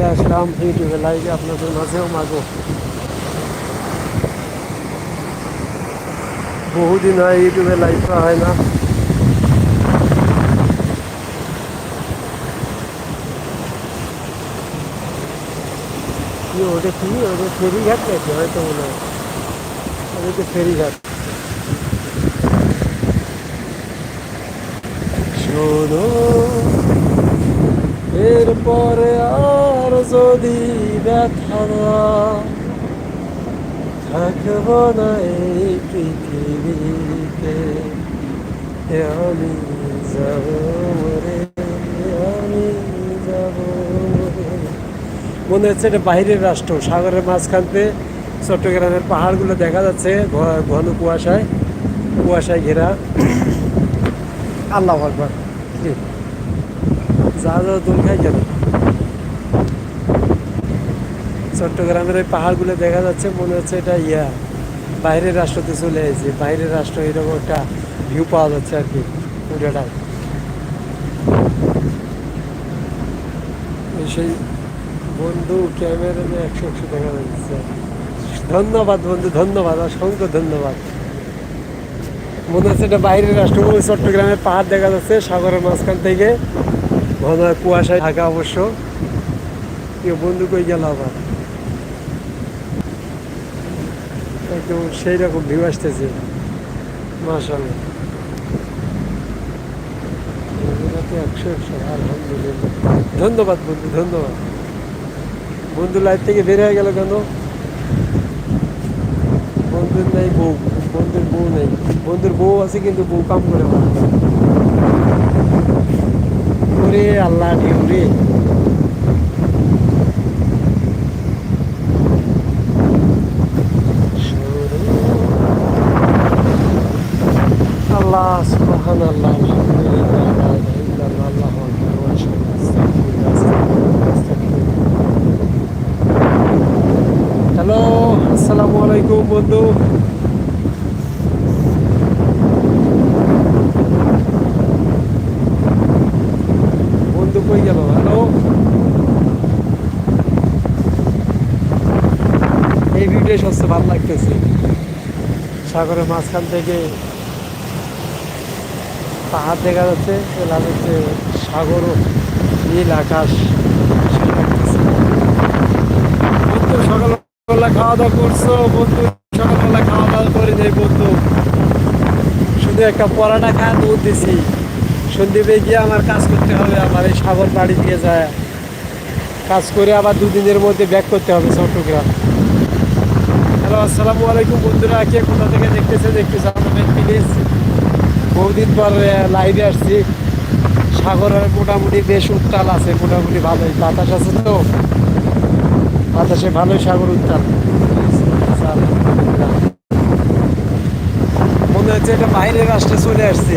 চলে আসলাম ইউটিউবে লাইভে আপনাদের মাঝেও মাগো বহুদিন হয় ইউটিউবে লাইভ করা হয় না কি ওটা কি ওটা ফেরিঘাট নাকি হয়তো মনে হয় ওটা ফেরিঘাট শোনো এরপরে আর যদি ব্যথা না থাকব না এই পৃথিবীতে আমি যাব রে আমি যাব মনে হচ্ছে এটা বাইরের রাষ্ট্র, সাগরের মাঝখানতে চট্টগ্রামের পাহাড়গুলো দেখা যাচ্ছে ঘন কুয়াশায় কুয়াশায় ঘেরা। আল্লাহ আকবর। যা দোল খাই কেন? চট্টগ্রামের ওই পাহাড়গুলো দেখা যাচ্ছে, মনে হচ্ছে এটা ইয়া। বাইরের রাষ্ট্রতে চলে এসেছে। বাইরের রাষ্ট্র এরকম একটা ভিউ পাওয়া যাচ্ছে আর কি পুরোটাই সেই বন্ধু ক্যামেরা একশো একশো দেখা যাচ্ছে ধন্যবাদ বন্ধু, ধন্যবাদ, অসংখ্য ধন্যবাদ। মনে হচ্ছে এটা বাইরের রাষ্ট্র চট্টগ্রামের পাহাড় দেখা যাচ্ছে সাগরের মাঝখান থেকে। ঘন কুয়াশায় ঢাকা অবশ্য। কেউ বন্ধু কই গেল আবার? একদম সেই রকম ভিউ আসতেছে মাসাল্লাহ একশো একশো। ধন্যবাদ বন্ধু ধন্যবাদ। বন্ধু লাইফ থেকে বের হয়ে গেল কেন? বন্ধুর নাই বউ, বন্ধুর বউ নেই। বন্ধুর বউ আছে কিন্তু বউ কাম করে ভালো ওরে আল্লাহ রে আল্লাহ সুবহান আল্লাহ। হ্যালো আসসালামু আলাইকুম কই গেল হ্যালো ভিডিও সবচেয়ে ভালো লাগতেছে। সাগরের মাঝখান থেকে পাহাড় দেখা যাচ্ছে এলাকা হচ্ছে সাগর নীল আকাশ। বন্ধু, সকালবেলা খাওয়া দাওয়া করছ? বন্ধু, সকালবেলা খাওয়া দাওয়া করে দেয় বন্ধু। শুধু একটা পরাটা খায় দুধ দিছি। সন্দীপে গিয়ে আমার কাজ করতে হবে, আমার এই সাগর বাড়ি দিয়ে যায়। কাজ করে আবার দুদিনের মধ্যে ব্যাক করতে হবে চট্টগ্রাম। হ্যালো, আসসালামু আলাইকুম বন্ধুরা, কে কোথা থেকে দেখতেছেন একটু জানাবেন প্লিজ বহুদিন পর লাইভে আসছি। সাগরের মোটামুটি বেশ উত্তাল আছে, মোটামুটি ভালোই। বাতাস আছে তো? বাতাসে ভালোই সাগর উত্তাল। মনে হচ্ছে এটা বাইরের রাষ্ট্রে চলে আসছে।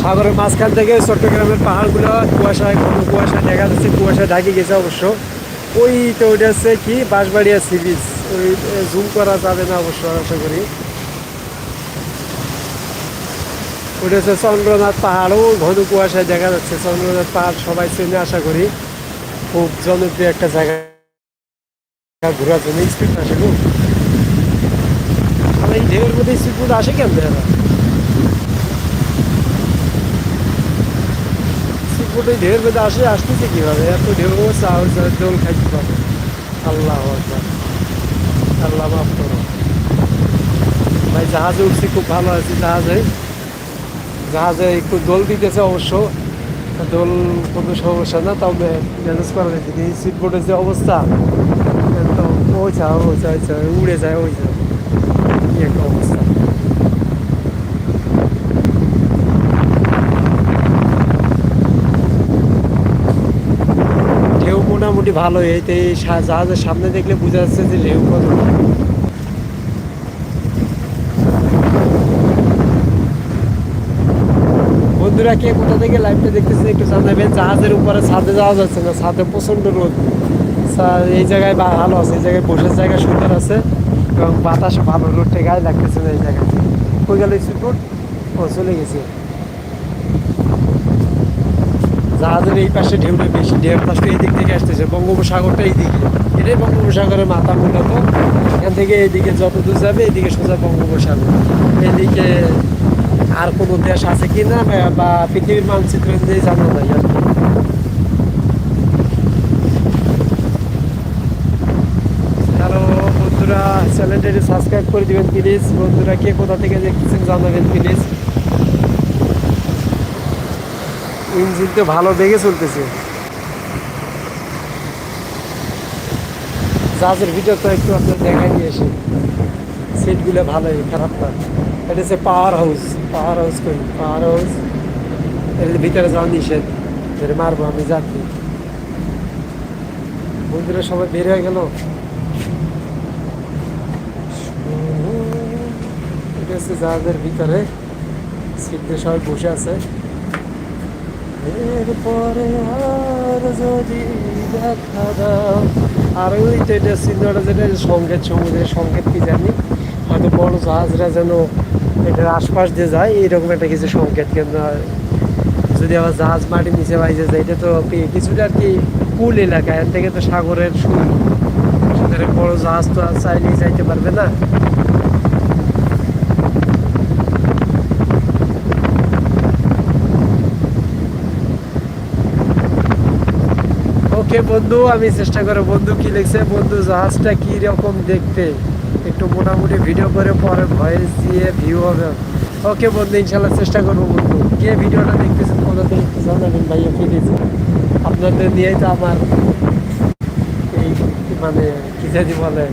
সাগরের মাঝখান থেকে চট্টগ্রামের পাহাড়গুলো কুয়াশায় কুয়াশা দেখা যাচ্ছে কুয়াশা ঢাকে গেছে অবশ্য। ওই তো ওইটা হচ্ছে কি? বাঁশবাড়িয়া সি বিচ ওই জুম করা যাবে না অবশ্য, আশা করি। হচ্ছে চন্দ্রনাথ পাহাড়ও ঘন কুয়াশায় দেখা যাচ্ছে, চন্দ্রনাথ পাহাড় সবাই চেনে, আশা করি। খুব জনপ্রিয় একটা জায়গা। ঘোরার জন্য স্পিড আসে খুব। আর এই ঢেউয়ের মধ্যে স্পিড আসে কেন এরা স্পিড ওই ঢেউয়ের মধ্যে আসে, আসতেছে কীভাবে? এত ঢেউ, চাউল দোল খাইতে পারে আল্লাহ আকবার। আল্লাহ মাফ করো। ভাই, জাহাজে উঠছি, খুব ভালো আছি জাহাজে। জাহাজে একটু দোল দিতেছে অবশ্য। দোল কোনো সমস্যা না, তবে ম্যানেজ করা যাচ্ছে কিন্তু সিট বোর্ডের যে অবস্থা, একদম, ওই চা ওই চা উড়ে যায়, ওই যা। কি একটা অবস্থা ঢেউ মোটামুটি ভালোই এই তো এই সা- জাহাজের সামনে দেখলে বোঝা যাচ্ছে যে ঢেউ কত। বন্ধুরা, কে কোথা থেকে লাইভটা দেখতেছে একটু জানাবেন জাহাজের উপরে ছাদে যাওয়া যাচ্ছে না, ছাদে প্রচণ্ড রোদ। এই জায়গায় ভালো আছে, এই জায়গায় বসার জায়গা সুন্দর আছে এবং বাতাস ভালো রোডটা গায়ে লাগতেছে না এই জায়গায় কই গেল স্পিড ও, চলে গেছে। জাহাজের এই পাশে ঢেউটা বেশি, ঢেউ পাশে এই দিক থেকে আসতেছে, বঙ্গোপসাগরটা এই দিকে। এটাই বঙ্গোপসাগরের মাথা মূলত। এখান থেকে এইদিকে যত দূর যাবে, এইদিকে সোজা বঙ্গোপসাগর। এদিকে আর কোনো দেশ আছে কি না, বা পৃথিবীর মানচিত্র দিয়ে জানা নাই আর। হ্যালো বন্ধুরা, চ্যানেলটি সাবস্ক্রাইব করে দিবেন, প্লিজ। বন্ধুরা, কে কোথা থেকে দেখতেছেন জানাবেন, প্লিজ। ইঞ্জিন তো ভালো বেগে চলতেছে। জাহাজের তো একটু আপনার দেখাই নিয়ে এসে সিটগুলো ভালোই, খারাপ না। এটা হচ্ছে পাওয়ার হাউস পাওয়ার হাউস করি পাওয়ার হাউস এর ভিতরে যাওয়া নিষেধ। এর মারবো আমি যাত্রী। বন্ধুরা সবাই বের হয়ে গেল। এটা হচ্ছে জাহাজের ভিতরে। সিটে সবাই বসে আছে। এরপরে আর যদি দেখা দাও। আর ওই তো এটা সিনেমাটা যেটা সংকেত সমুদ্রের সংকেত কি জানি, হয়তো বড় জাহাজরা যেন এটার আশপাশ দিয়ে যায়, এইরকম একটা কিছু সংকেত কিন্তু যদি আবার জাহাজ মাটির নিচে বাইজে যায়, এটা তো কিছুটা আর কি কুল এলাকা, এর থেকে তো সাগরের শুরু বড় জাহাজ তো আর চাইলেই যাইতে পারবে না। ওকে বন্ধু? আমি চেষ্টা করো বন্ধু কি লিখছে? বন্ধু, জাহাজটা কি রকম দেখতে? একটু মোটামুটি ভিডিও করে পরে ভয়েস দিয়ে ভিউ হবে। ওকে বন্ধু, ইনশাল্লাহ চেষ্টা করব বন্ধু। কে ভিডিওটা দেখতেছেন কোথা থেকে একটু জানাবেন ভাইয়া আপনাদের নিয়েই তো আমার এই মানে কি জানি বলে,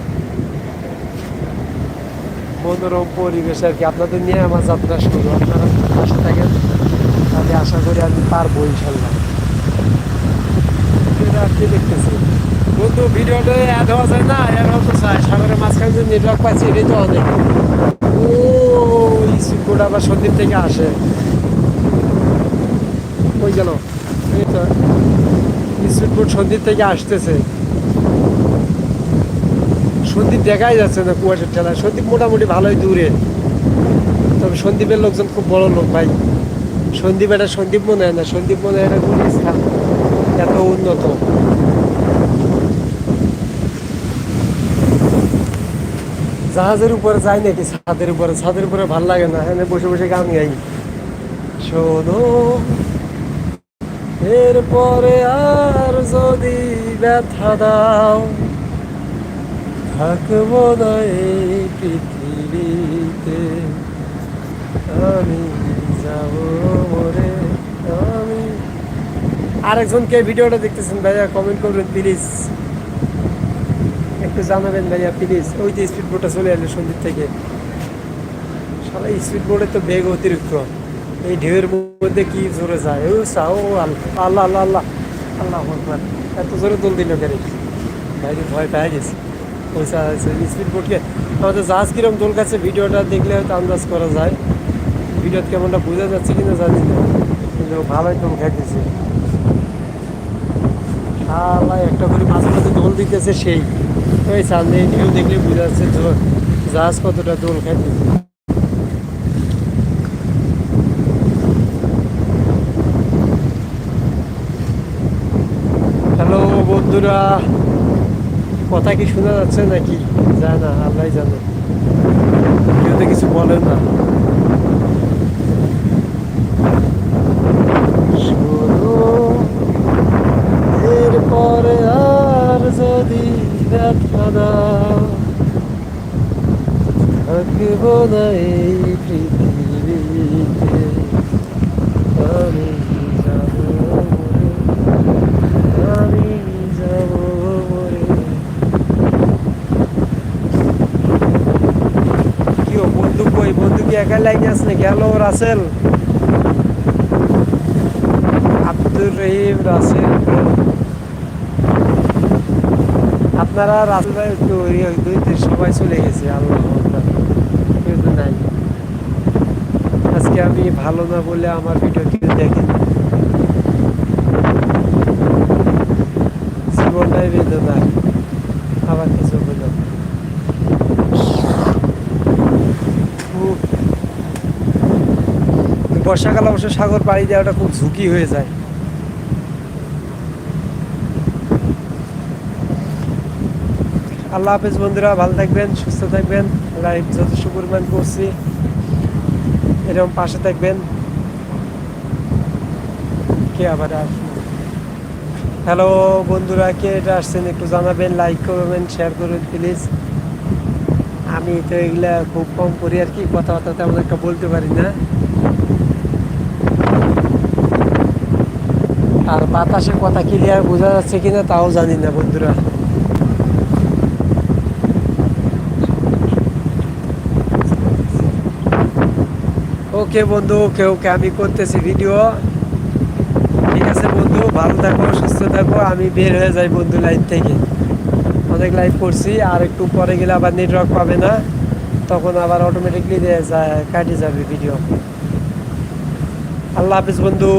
মনোরম পরিবেশ আর কি। আপনাদের নিয়ে আমার যাত্রা শুরু। আপনারা পাশে থাকেন, তাহলে আশা করি আমি পারব ইনশাল্লাহ। কি দেখতেছি? বন্ধু, ভিডিওটা অ্যাড হওয়া যায় না অ্যাড হতে চায়। সাগরের মাঝখানে যে নেটওয়ার্ক পাচ্ছি, এটাই তো অনেক। ও স্পিড আবার সন্দীপ থেকে আসে। কই গেল? এই তো। স্পিড সন্দীপ থেকে আসতেছে। সন্দীপ দেখাই যাচ্ছে না কুয়াশার ঠেলায়। সন্দীপ মোটামুটি ভালোই দূরে। তবে সন্দীপের লোকজন খুব বড় লোক, ভাই। সন্দীপ এটা সন্দীপ মনে হয় না। সন্দীপ মনে হয় এটা গুলিস্তান এত উন্নত। জাহাজের উপরে যাই নাকি? ছাদের উপরে। ছাদের উপরে ভালো লাগে না। এখানে বসে বসে গান গাই। শোনো, এরপরে আর যদি ব্যথা দাও, থাকব না এই পৃথিবীতে। আমি যাব মরে আমি আরেকজন কে ভিডিওটা দেখতেছেন ভাইয়া কমেন্ট করবেন প্লিজ একটু জানাবেন ভাইয়া প্লিজ ওই যে স্পিড বোটটা চলে এলো সন্দ্বীপ থেকে। সারা স্পিড বোর্ডে তো বেগ অতিরিক্ত। এই ঢেউয়ের মধ্যে কি জোরে যায়? ও সাও আল্লাহ আল্লাহ আল্লাহ আল্লাহ। আকবার। এত জোরে দোল দিল গাড়ি বাইরে ভয় পেয়ে গেছে। ওই স্পিড বোটকে আমাদের জাহাজ কিরম দোল কাছে ভিডিওটা দেখলে হয়তো আন্দাজ করা যায়। ভিডিওতে কেমনটা বোঝা যাচ্ছে কিনা জানি না। কিন্তু ভালোই দোল খাইতেছে। আল্লাহ একটা করে মাঝে মাঝে দোল দিতেছে সেই। ওই সামনে ঢেউ দেখলে বোঝা যাচ্ছে জাহাজ কতটা দোল খাইতেছে হ্যালো বন্ধুরা, কথা কি শোনা যাচ্ছে নাকি? যায় না আল্লাহ জানে। কেউ তো কিছু বলেন না শোনো এরপরে আর যদি ব্যথা দাও থাকব না এই পৃথিবীতে। আমি আমি যাব মরে। বন্ধু কই? বন্ধু কি একা আছে নাকি? হ্যালো, রাসেল। আব্দুর রহিম, রাসেল। আপনারা ভাই একটু ওই ওই দুই তিন সবাই চলে গেছে, আল্লাহ নাই। আজকে আমি ভালো না বলে আমার ভিডিও কেউ দেখেন জীবনটাই বেদনা আবার কিছু উফ। বর্ষাকাল অবশ্য সাগর পাড়ি দেওয়াটা খুব ঝুঁকি হয়ে যায়। আল্লাহ হাফেজ বন্ধুরা, ভালো থাকবেন, সুস্থ থাকবেন। লাইভ যথেষ্ট পরিমাণ করছি। এরকম পাশে থাকবেন। কে আবার হ্যালো বন্ধুরা, কে এটা আসছেন একটু জানাবেন লাইক করবেন শেয়ার করবেন প্লিজ আমি তো এগুলা খুব কম করি আর কি, কথাবার্তা তেমন একটা বলতে পারি না। আর বাতাসের কথা ক্লিয়ার বোঝা যাচ্ছে কিনা তাও জানি না বন্ধুরা। ওকে বন্ধু, ওকে ওকে, আমি করতেছি ভিডিও ঠিক আছে বন্ধু, ভালো থাকো, সুস্থ থাকো, আমি বের হয়ে যাই বন্ধু লাইন থেকে। অনেক লাইভ করছি, আর একটু পরে গেলে আবার নেটওয়ার্ক পাবে না, তখন আবার অটোমেটিকলি কাটে যাবে ভিডিও আল্লাহ হাফিজ বন্ধু।